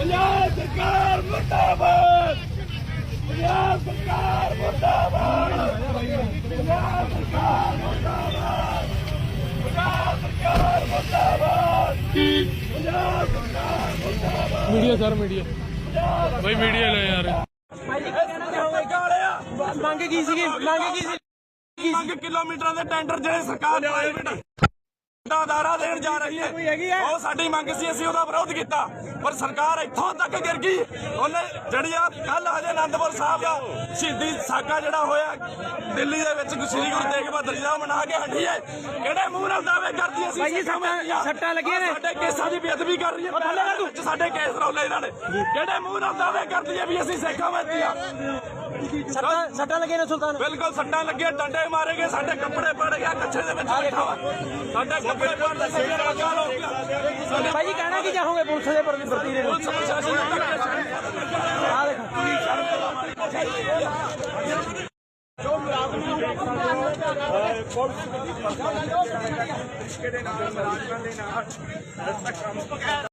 ਸਰਕਾਰ ਮੁਰਦਾਬਾਦ! ਪੰਜਾਬ ਸਰਕਾਰ ਮੁਰਦਾਬਾਦ! ਪੰਜਾਬ ਸਰਕਾਰ ਮੁਰਦਾਬਾਦ! ਪੰਜਾਬ ਸਰਕਾਰ ਮੁਰਦਾਬਾਦ! ਪੰਜਾਬ ਸਰਕਾਰ ਮੁਰਦਾਬਾਦ! Media sir media. ਬਈ ਮੀਡੀਆ ਲੈ ਯਾਰ। ਗਾਲਿਆ ਮੰਗ ਕੀ ਸੀਗੀ? ਮੰਗ ਕੀ ਸੀ? ਮੰਗ ਕਿਲੋਮੀਟਰਾਂ ਦੇ ਟੈਂਡਰ ਜਿਹੜੇ ਸਰਕਾਰ ਪ੍ਰਾਈਵੇਟ ਦਾ ਅਦਾਰਾ ਦੇਣ ਜਾ ਰਹੀ ਹੈ? ਉਹ ਸਾਡੀ ਮੰਗ ਸੀ ਅਸੀਂ ਉਹਦਾ ਵਿਰੋਧ ਕੀਤਾ। ਪਰ ਸਰਕਾਰ ਇੱਥੋਂ ਤੱਕ ਗਿਰ ਗਈ। ਉਹਨੇ ਜਿਹੜੀ ਆ ਕੱਲ ਹਜੇ ਆਨੰਦਪੁਰ ਸਾਹਿਬ ਦਾ ਸ਼ਹੀਦੀ ਸਾਕਾ ਜਿਹੜਾ ਹੋਇਆ ਦਿੱਲੀ ਦੇ ਵਿੱਚ ਸ੍ਰੀ ਗੁਰੂ ਤੇਗ ਬਹਾਦਰ ਜੀ ਦਾ ਮਨਾ ਕੇ ਹਟੀ ਹੈ ਕਿਹੜੇ ਮੂੰਹ ਨਾਲ ਦਾਅਵੇ ਕਰਦੀ ਅਸੀਂ ਭਾਈ ਜੀ, ਸਿੱਖਾਂ ਸੱਟਾਂ- ਵਿੱਚ ਆ। ਸੱਟਾਂ ਲੱਗੀਆਂ ਨੇ। ਸਾਡੇ ਕੇਸਾਂ ਦੀ ਬੇਅਦਬੀ ਕਰ ਰਹੀ ਹੈ ਵਿੱਚ ਸਾਡੇ ਕੇਸ ਰੌਲੇ ਇਹਨਾਂ ਨੇ ਕਿਹੜੇ ਮੂੰਹ ਨਾਲ ਦਾਅਵੇ ਕਰਦੀ ਹੈ ਵੀ ਅਸੀਂ ਸਿੱਖਾਂ ਵਿੱਚ ਆ ਸੱਟਾਂ ਸੱਟਾਂ ਲੱਗੀਆਂ ਨੇ ਸੁਲਤਾਨ ਬਿਲਕੁਲ ਸੱਟਾਂ ਲੱਗੀਆਂ ਡੰਡੇ ਮਾਰੇ ਗਏ ਸਾਡੇ ਕੱਪੜੇ ਪੜ ਗਿਆ ਕੱਛੇ ਦੇ ਵਿੱਚ ਬੈਠਾ ਵਾ ਸਾਡੇ ਕੱਪੜੇ ਪੜਦੇ ਸਾਡੇ ਲੱਗਾ ਲੋਕ ਸਾਡੇ ਭਾਈ ਜੀ ਕਹਿਣਾ ਕੀ ਚਾਹੋਗੇ ਪੁਲਿਸ ਦੇ ਪ੍ਰਤੀ ਪ੍ਰਤੀ ਦੇ ਪੁਲਿਸ ਪ੍ਰਸ਼ਾਸਨ ਨੂੰ ਧੱਕੇ ਆ ਦੇਖੋ ਪੁਲਿਸ ਦੇ ਨਾਲ ਮੁਲਾਜ਼ਮਾਂ ਦੇ ਨਾਲ ਰਸਤਾ ਕੰਮ